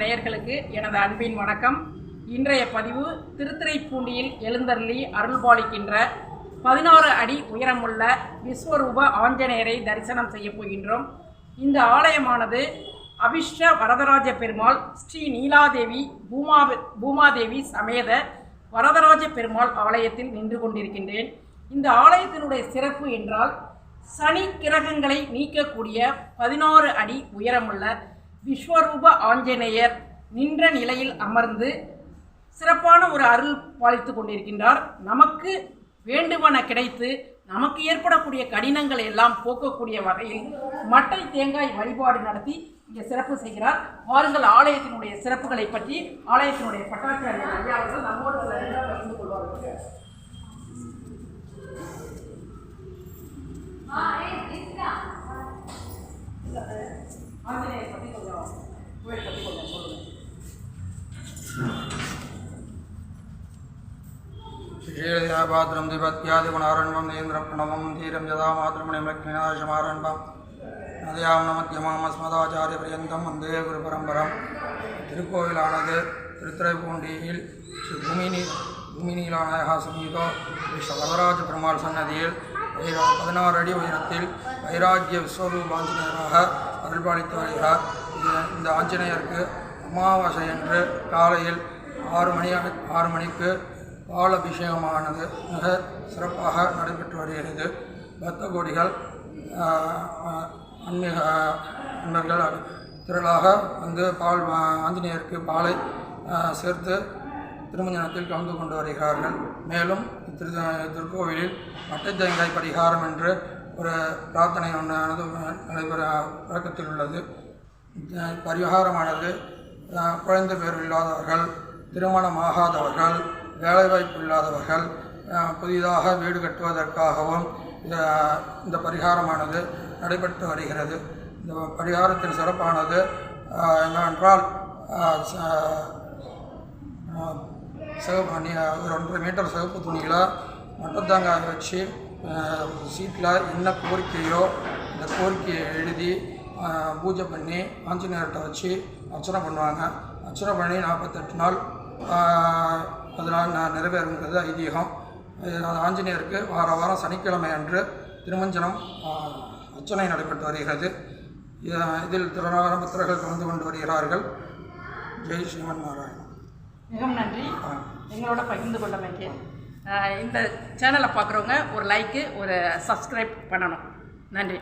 நேயர்களுக்கு எனது அன்பின் வணக்கம். இன்றைய பதிவு திருத்துறைப்பூண்டியில் எழுந்தருளி அருள்பாலிக்கின்ற பதினாறு அடி உயரமுள்ள விஸ்வரூப ஆஞ்சநேயரை தரிசனம் செய்ய போகின்றோம். இந்த ஆலயமானது அபிஷ்ட வரதராஜ பெருமாள் ஸ்ரீ நீலாதேவி பூமா பூமாதேவி சமேத வரதராஜ பெருமாள் ஆலயத்தில் நின்று கொண்டிருக்கின்றேன். இந்த ஆலயத்தினுடைய சிறப்பு என்றால் சனி கிரகங்களை நீக்கக்கூடிய பதினாறு அடி உயரமுள்ள விஸ்வரூப ஆஞ்சநேயர் நின்ற நிலையில் அமர்ந்து சிறப்பான ஒரு அருள் பாலித்து கொண்டிருக்கின்றார். நமக்கு வேண்டுவன கிடைத்து நமக்கு ஏற்படக்கூடிய கடினங்களை எல்லாம் போக்கக்கூடிய வகையில் மட்டை தேங்காய் வழிபாடு நடத்தி இங்கே சிறப்பு செய்கிறார். வாருங்கள் ஆலயத்தினுடைய சிறப்புகளை பற்றி ஆலயத்தினுடைய பட்டாச்சாரியர் நம்மோடு ക്ഷീരദിനാപാത്രം ദിവത്യാദിഗുണാരണ്മം നീന്ദ്രപ്രണമം ധീരം യഥാമാതൃമണിമലക്ഷ്മിനാശമാരണ്മം നദിയാം നമധ്യമാം അസ്മദാചാര്യപര്യന്തം വന്ദേ ഗുരുപരമ്പരം திருக்கோவிலானது திருத்துறைப்பூண்டியில் ஸ்ரீ பூமினி பூமினியிலானக சமீப ஸ்ரீ வரதராஜ பெருமாள் சன்னதியில் பதினாறு அடி உயரத்தில் வைராக்கிய விஸ்வரூப ஆஞ்சநேயராக அருள்பாளித்து வருகிறார் இந்த ஆஞ்சநேயருக்கு அமாவாசை என்று காலையில் ஆறு மணி ஆறு மணிக்கு பால் அபிஷேகமானது மிக சிறப்பாக நடைபெற்று வருகிறது. பக்த கோடிகள் அன்மீக அன்பர்கள் நண்பர்கள் திரளாக வந்து பால் ஆஞ்சநேயருக்கு பாலை சேர்த்து திருமஞ்சனத்தில் கலந்து கொண்டு வருகிறார்கள். மேலும் திரு திருக்கோவிலில் மட்டத்தேங்காய் பரிகாரம் என்று ஒரு பிரார்த்தனை ஒன்றானது நடைபெற வழக்கத்தில் உள்ளது. பரிகாரமானது குழந்தை பேர் இல்லாதவர்கள் திருமணமாகாதவர்கள் வேலைவாய்ப்பு இல்லாதவர்கள் புதிதாக வீடு கட்டுவதற்காகவும் இந்த- இந்த பரிகாரமானது நடைபெற்று வருகிறது. இந்த பரிகாரத்தின் சிறப்பானது என்னவென்றால் சிவப்பு அணி ஒரு ஒன்றரை மீட்டர் சிவப்பு துணியில் மட்டத்தாங்காய் வச்சு சீட்டில் என்ன கோரிக்கையோ இந்த கோரிக்கையை எழுதி பூஜை பண்ணி ஆஞ்சநேயர்கிட்ட வச்சு அர்ச்சனை பண்ணுவாங்க. அர்ச்சனை பண்ணி நாற்பத்தெட்டு நாள் அதனால் ந- நிறைவேறுங்கிறது ஐதீகம். இது அந்த ஆஞ்சநேயருக்கு வார வாரம் சனிக்கிழமை அன்று திருமஞ்சனம் அர்ச்சனை நடைபெற்று வருகிறது. இதில் திரளான பக்தர்கள் கலந்து கொண்டு வருகிறார்கள். ஜெய் ஸ்ரீமன் நாராயணன் மிகவும் நன்றி. எங்களோட பகிர்ந்து கொண்டமைக்கு அஹ் இந்த சேனலை பார்க்குறவங்க ஒரு லைக்கு ஒரு சப்ஸ்கிரைப் பண்ணணும். நன்றி.